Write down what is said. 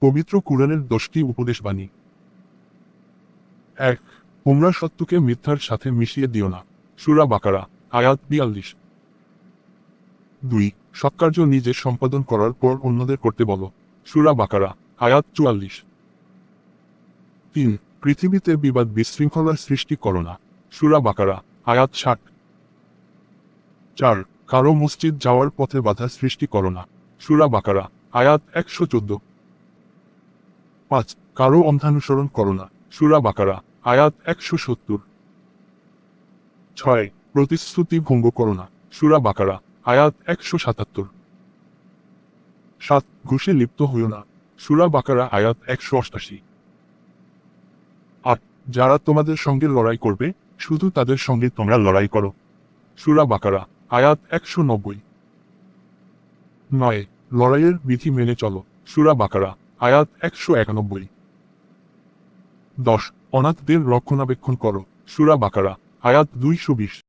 পবিত্র কুরআনের দশটি উপদেশ বাণী। এক, তোমরা সত্যকে মিথ্যার সাথে মিশিয়ে দিও না। সুরা বাকারা, আয়াত বিয়াল্লিশ। দুই, সৎকার্য নিজে সম্পাদন করার পর অন্যদের করতে বলো। সুরা বাকারা, আয়াত চুয়াল্লিশ। তিন, পৃথিবীতে বিবাদ বিশৃঙ্খলার সৃষ্টি করো না। সুরা বাকারা, আয়াত ষাট। চার, কারও মসজিদ যাওয়ার পথে বাধা সৃষ্টি করো না। সুরা বাকারা, আয়াত একশো চোদ্দ। পাঁচ, কারও অন্ধানুসরণ করো না। সুরা বাকারা, আয়াত একশো সত্তর। ছয়, প্রতিশ্রুতি ভঙ্গ করো না। সুরা বাকারা, আয়াত একশো সাতাত্তর। সাত, ঘুষে লিপ্ত হইও না। সুরা বাকারা, আয়াত একশো অষ্টাশি। আট, যারা তোমাদের সঙ্গে লড়াই করবে, শুধু তাদের সঙ্গে তোমরা লড়াই করো। সুরা বাকারা, আয়াত একশো নব্বই। নয়, লড়াইয়ের বিধি মেনে চলো। সুরা বাকারা আয়াত একশো একানব্বই। দশ অনাথদের রক্ষণাবেক্ষণ করো সুরা বাকারা আয়াত দুইশো বিশ।